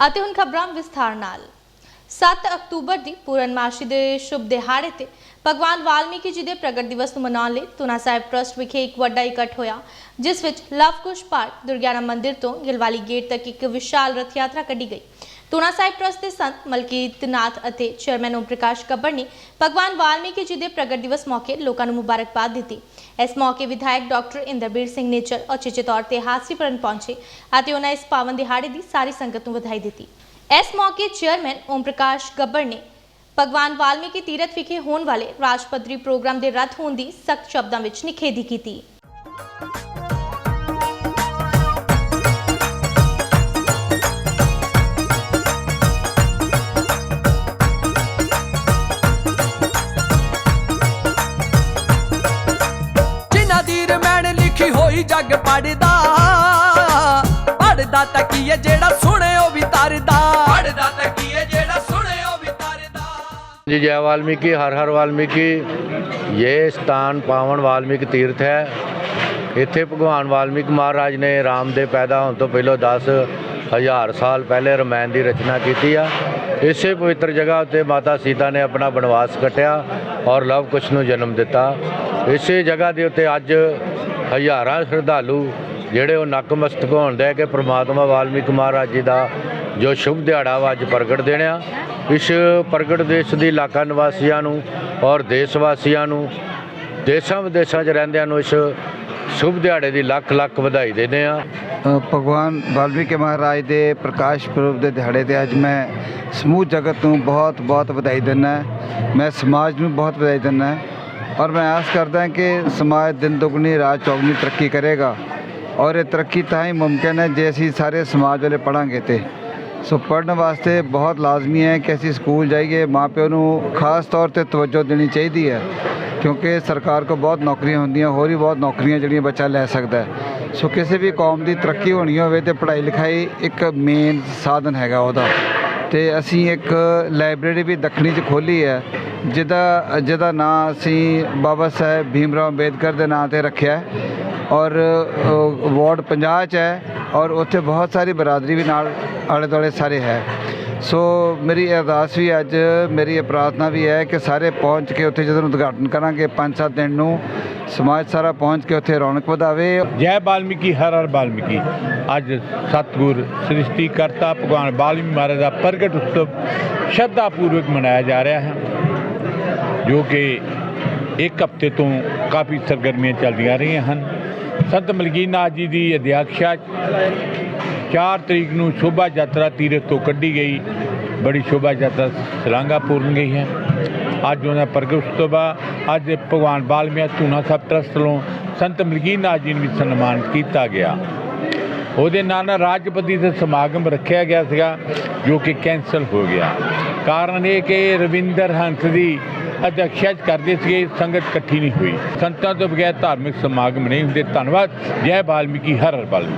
ਅਤੇ ਹੁਣ ਖਬਰਾਂ ਵਿਸਥਾਰ ਨਾਲ। 7 ਅਕਤੂਬਰ ਦੀ ਪੂਰਨਮਾਸ਼ੀ ਦੇ ਸ਼ੁਭ ਦਿਹਾੜੇ ਤੇ ਭਗਵਾਨ ਵਾਲਮੀਕੀ ਜੀ ਦੇ ਪ੍ਰਗਟ ਦਿਵਸ ਨੂੰ ਮਨਾਉਣ ਲਈ ਤੁਨਾ ਸਾਹਿਬ ਟਰਸਟ ਵਿਖੇ ਇੱਕ ਵੱਡਾ ਇਕੱਠ ਹੋਇਆ, ਜਿਸ ਵਿੱਚ ਲਵਕੁਸ਼ ਪਾਰਕ ਦੁਰਗਿਆਨਾ ਮੰਦਿਰ ਤੋਂ ਗਿਲਵਾਲੀ ਗੇਟ ਤੱਕ ਇੱਕ ਵਿਸ਼ਾਲ ਰਥ ਯਾਤਰਾ ਕੱਢੀ ਗਈ। ਤੁਨਾ ਸਾਹਿਬ ਟਰਸਟ ਦੇ ਸੰਤ ਮਲਕੀਤ ਨਾਥ ਅਤੇ ਚੇਅਰਮੈਨ ਓਮ ਪ੍ਰਕਾਸ਼ ਕੱਬੜ ਨੇ ਭਗਵਾਨ ਵਾਲਮੀਕੀ ਜੀ ਦੇ ਪ੍ਰਗਟ ਦਿਵਸ ਮੌਕੇ ਲੋਕਾਂ ਨੂੰ ਮੁਬਾਰਕਬਾਦ ਦਿੱਤੀ। ਇਸ ਮੌਕੇ ਵਿਧਾਇਕ ਡਾਕਟਰ ਇੰਦਰਬੀਰ ਸਿੰਘ ਨੇਚਰ ਉਚੇਚੇ ਤੌਰ ਤੇ ਹਾਸੀਪੂਰਨ ਪਹੁੰਚੇ ਅਤੇ ਉਹਨਾਂ ਇਸ ਪਾਵਨ ਦਿਹਾੜੇ ਦੀ ਸਾਰੀ ਸੰਗਤ ਨੂੰ ਵਧਾਈ ਦਿੱਤੀ। ਇਸ ਮੌਕੇ ਚੇਅਰਮੈਨ ਓਮ ਪ੍ਰਕਾਸ਼ ਗੱਬਰ ਨੇ ਭਗਵਾਨ ਵਾਲਮੀਕੀ ਤੀਰਥ ਵਿਖੇ ਹੋਣ ਵਾਲੇ ਰਾਜਪੱਧਰੀ ਪ੍ਰੋਗਰਾਮ ਦੇ ਰੱਦ ਹੋਣ ਦੀ ਸਖਤ ਸ਼ਬਦਾਂ ਵਿੱਚ ਨਿਖੇਧੀ ਕੀਤੀ। ਜੱਗ ਪੜਦਾ। ਪੜਦਾ ਤਾਂ ਕੀ ਹੈ ਜਿਹੜਾ ਸੁਣੇ ਉਹ ਵੀ ਤਰਦਾ। ਪੜਦਾ ਤਾਂ ਕੀ ਹੈ ਜਿਹੜਾ ਸੁਣੇ ਉਹ ਵੀ ਤਰਦਾ। ਜੀ, ਜੈ ਵਾਲਮੀਕੀ, ਹਰ ਹਰ ਵਾਲਮੀਕੀ। ਇਹ ਸਥਾਨ ਪਾਵਨ ਵਾਲਮੀਕ ਤੀਰਥ ਹੈ। ਇੱਥੇ ਭਗਵਾਨ ਵਾਲਮੀਕ ਮਹਾਰਾਜ ਨੇ ਰਾਮ ਦੇ ਪੈਦਾ ਹੋਣ ਤੋਂ ਪਹਿਲਾਂ 10 ਹਜ਼ਾਰ ਸਾਲ ਪਹਿਲੇ ਰਮਾਇਣ ਦੀ ਰਚਨਾ ਕੀਤੀ ਆ। ਇਸੇ ਪਵਿੱਤਰ ਜਗ੍ਹਾ ਉੱਤੇ ਮਾਤਾ ਸੀਤਾ ਨੇ ਆਪਣਾ ਬਨਵਾਸ ਕਟਿਆ ਔਰ ਲਵ ਕੁਸ਼ ਨੂੰ ਜਨਮ ਦਿੱਤਾ। ਇਸੇ ਜਗ੍ਹਾ ਦੇ ਉੱਤੇ ਅੱਜ ਹਜ਼ਾਰਾਂ ਸ਼ਰਧਾਲੂ ਜਿਹੜੇ ਉਹ ਨਕਮਸਤਕ ਹੋਣ ਦੇ ਕੇ ਪ੍ਰਮਾਤਮਾ ਵਾਲਮੀਕ ਮਹਾਰਾਜ ਜੀ ਦਾ ਜੋ ਸ਼ੁਭ ਦਿਹਾੜਾ ਵਾ ਅੱਜ ਪ੍ਰਗਟ ਦੇਣਿਆ ਇਸ ਪ੍ਰਗਟ ਦੇਸ਼ ਦੀ ਇਲਾਕਾ ਨਿਵਾਸੀਆਂ ਨੂੰ ਔਰ ਦੇਸ਼ ਵਾਸੀਆਂ ਨੂੰ, ਦੇਸ਼ਾਂ ਵਿਦੇਸ਼ਾਂ 'ਚ ਰਹਿੰਦਿਆਂ ਨੂੰ ਇਸ ਸ਼ੁਭ ਦਿਹਾੜੇ ਦੀ ਲੱਖ ਲੱਖ ਵਧਾਈ ਦਿੰਦੇ ਆ। ਭਗਵਾਨ ਵਾਲਮੀਕੀ ਮਹਾਰਾਜ ਦੇ ਪ੍ਰਕਾਸ਼ ਪੁਰਬ ਦੇ ਦਿਹਾੜੇ ਤੇ ਅੱਜ ਮੈਂ ਸਮੂਹ ਜਗਤ ਨੂੰ ਬਹੁਤ ਬਹੁਤ ਵਧਾਈ ਦਿੰਦਾ। ਮੈਂ ਸਮਾਜ ਨੂੰ ਬਹੁਤ ਵਧਾਈ ਦਿੰਦਾ। ਔਰ ਮੈਂ ਆਸ ਕਰਦਾ ਕਿ ਸਮਾਜ ਦਿਨ ਦੁਗਣੀ, ਰਾਤ ਚੌਗਣੀ ਤਰੱਕੀ ਕਰੇਗਾ। ਔਰ ਇਹ ਤਰੱਕੀ ਤਾਂ ਹੀ ਮੁਮਕਿਨ ਹੈ ਜੇ ਅਸੀਂ ਸਾਰੇ ਸਮਾਜ ਵਾਲੇ ਪੜਾਂਗੇ ਤੇ। ਸੋ ਪੜਨ ਵਾਸਤੇ ਬਹੁਤ ਲਾਜ਼ਮੀ ਹੈ ਕਿ ਅਸੀਂ ਸਕੂਲ ਜਾਈਏ। ਮਾਪਿਆਂ ਨੂੰ ਖਾਸ ਤੌਰ ਤੇ ਤਵੱਜੋ ਦੇਣੀ ਚਾਹੀਦੀ ਹੈ, ਕਿਉਂਕਿ ਸਰਕਾਰ ਕੋ ਬਹੁਤ ਨੌਕਰੀਆਂ ਹੁੰਦੀਆਂ, ਹੋਰ ਵੀ ਬਹੁਤ ਨੌਕਰੀਆਂ ਜਿਹੜੀਆਂ ਬੱਚਾ ਲੈ ਸਕਦਾ ਹੈ। ਸੋ ਕਿਸੇ ਵੀ ਕੌਮ ਦੀ ਤਰੱਕੀ ਹੋਣੀ ਹੋਵੇ ਤੇ ਪੜ੍ਹਾਈ ਲਿਖਾਈ ਇੱਕ ਮੇਨ ਸਾਧਨ ਹੈਗਾ ਉਹਦਾ। ਤੇ ਅਸੀਂ ਇੱਕ ਲਾਇਬ੍ਰੇਰੀ ਵੀ ਦੱਖਣੀ 'ਚ ਖੋਲੀ ਹੈ ਜਿਹਦਾ ਜਿਹਦਾ ਨਾਂ ਅਸੀਂ ਬਾਬਾ ਸਾਹਿਬ ਭੀਮ ਰਾਓ ਅੰਬੇਦਕਰ ਦੇ ਨਾਂ ਤੇ ਰੱਖਿਆ ਔਰ ਵਾਰਡ 50 'ਚ ਹੈ ਔਰ ਉੱਥੇ ਬਹੁਤ ਸਾਰੀ ਬਰਾਦਰੀ ਵੀ ਨਾਲ ਆਲੇ ਦੁਆਲੇ ਸਾਰੇ ਹੈ। ਸੋ ਮੇਰੀ ਅਰਦਾਸ ਵੀ ਅੱਜ, ਮੇਰੀ ਇਹ ਪ੍ਰਾਰਥਨਾ ਵੀ ਹੈ ਕਿ ਸਾਰੇ ਪਹੁੰਚ ਕੇ ਉੱਥੇ ਜਦੋਂ ਉਦਘਾਟਨ ਕਰਾਂਗੇ 5-7 ਦਿਨ ਨੂੰ, ਸਮਾਜ ਸਾਰਾ ਪਹੁੰਚ ਕੇ ਉੱਥੇ ਰੌਣਕ ਵਧਾਵੇ। ਜੈ ਬਾਲਮੀਕੀ, ਹਰ ਹਰ ਬਾਲਮੀਕੀ। ਅੱਜ ਸਤਿਗੁਰ ਸ੍ਰਿਸ਼ਟੀ ਕਰਤਾ ਭਗਵਾਨ ਬਾਲਮੀਕੀ ਮਹਾਰਾਜ ਦਾ ਪ੍ਰਗਟ ਉਤਸਵ ਸ਼ਰਧਾ ਪੂਰਵਕ ਮਨਾਇਆ ਜਾ ਰਿਹਾ ਹੈ। ਜੋ ਕਿ ਇੱਕ ਹਫ਼ਤੇ ਤੋਂ ਕਾਫੀ ਸਰਗਰਮੀਆਂ ਚੱਲਦੀਆਂ ਰਹੀਆਂ ਹਨ। ਸੰਤ ਮਲਕੀਨਾਥ ਜੀ ਦੀ ਅਧਿਆਕਸ਼ਾ 4 ਤਰੀਕ ਨੂੰ ਸ਼ੋਭਾ ਯਾਤਰਾ ਤੀਰਥ ਤੋਂ ਕੱਢੀ ਗਈ। ਬੜੀ ਸ਼ੋਭਾ ਯਾਤਰਾ ਸਲਾਂਗਾ ਪੂਰਨ ਗਈ ਹੈ। ਅੱਜ ਉਹਨਾਂ ਪ੍ਰਗਟ ਤੋਂ ਬਾਅਦ ਅੱਜ ਭਗਵਾਨ ਬਾਲਮੀਆ ਧੂਨਾ ਸਾਹਿਬ ਟਰਸਟ ਵੱਲੋਂ ਸੰਤ ਮਲਕੀਨਾਥ ਜੀ ਨੂੰ ਵੀ ਸਨਮਾਨਿਤ ਕੀਤਾ ਗਿਆ। ਉਹਦੇ ਨਾਲ ਨਾਲ ਰਾਜਪਤੀ ਦਾ ਸਮਾਗਮ ਰੱਖਿਆ ਗਿਆ ਸੀਗਾ, ਜੋ ਕਿ ਕੈਂਸਲ ਹੋ ਗਿਆ। ਕਾਰਨ ਇਹ ਕਿ ਰਵਿੰਦਰ ਹੰਸ ਦੀ ਅਧਿਕਸ਼ਤਾ ਕਰਦੇ ਸੀਗੇ, ਸੰਗਤ ਇਕੱਠੀ ਨਹੀਂ ਹੋਈ। ਸੰਤਾਂ ਤੋਂ ਬਗੈਰ ਧਾਰਮਿਕ ਸਮਾਗਮ ਨਹੀਂ ਹੁੰਦੇ। ਧੰਨਵਾਦ। ਜੈ ਬਾਲਮੀਕੀ, ਹਰ ਹਰ ਬਾਲਮੀਕੀ।